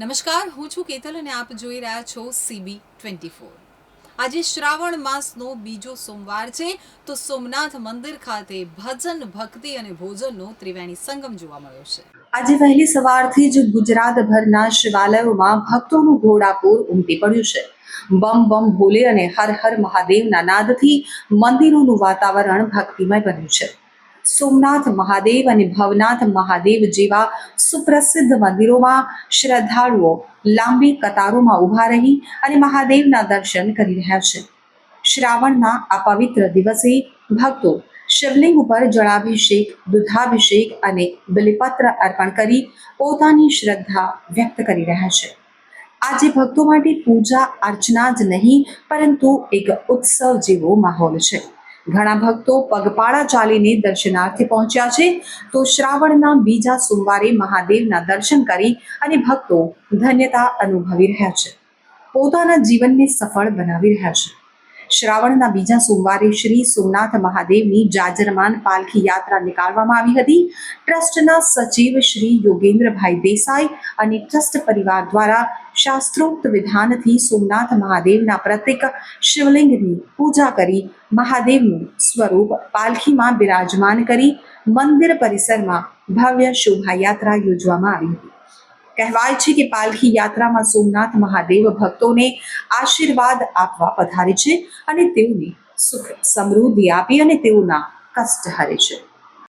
નમસ્કાર, હું છું કેતલ અને આપ જોઈ રહ્યા છો સીબી ટ્વેન્ટી ફોર આજે શ્રાવણ માસનો બીજો સોમવાર છે, તો સોમનાથ મંદિર ખાતે ભજન, ભક્તિ અને ભોજનનો ત્રિવેણી સંગમ જોવા મળ્યો છે. આજે વહેલી સવારથી જ ગુજરાતભરના શિવાલયોમાં ભક્તોનું ઘોડાપૂર ઉમટી પડ્યું છે. બમ બમ ભોલે અને હર હર મહાદેવના નાદથી મંદિરોનું વાતાવરણ ભક્તિમય બન્યું છે. સોમનાથ મહાદેવ અને ભવનાથ મહાદેવ જેવા સુપ્રસિદ્ધ મંદિરોમાં શ્રદ્ધાળુઓ લાંબી કતારોમાં ઊભા રહી અને મહાદેવના દર્શન કરી રહ્યા છે. શ્રાવણના આ પવિત્ર દિવસે ભક્તો શિવલિંગ ઉપર જળાભિષેક, દુધાભિષેક અને બલિપત્ર અર્પણ કરી પોતાની શ્રદ્ધા વ્યક્ત કરી રહ્યા છે. આજે ભક્તો માટે પૂજા, અર્ચના જ નહીં, પરંતુ એક ઉત્સવ જેવો માહોલ છે. ઘણા ભક્તો પગપાળા ચાલીને દર્શનાર્થે પહોંચ્યા છે. તો શ્રાવણના બીજા સોમવારે મહાદેવના દર્શન કરી અને ભક્તો ધન્યતા અનુભવી રહ્યા છે. પોતાના જીવનને સફળ બનાવી રહ્યા છે. શ્રાવણના બીજા સોમવારે શ્રી સોમનાથ મહાદેવની જાજરમાન પાલખી યાત્રા નીકાળવામાં આવી હતી. ટ્રસ્ટના સચિવ શ્રી યોગેન્દ્રભાઈ દેસાઈ અને ટ્રસ્ટ પરિવાર દ્વારા શાસ્ત્રોક્ત વિધાનથી સોમનાથ મહાદેવના પ્રતિક શિવલિંગની પૂજા કરી મહાદેવનું સ્વરૂપ પાલખીમાં બિરાજમાન કરી મંદિર પરિસરમાં ભવ્ય શોભાયાત્રા યોજવામાં આવી હતી. કહેવાય છે કે પાલખી યાત્રામાં સોમનાથ મહાદેવ ભક્તોને આશીર્વાદ આપવા પધારે છે અને તેઓને સુખ સમૃદ્ધિ આપી અને તેઓના કષ્ટ હરે છે.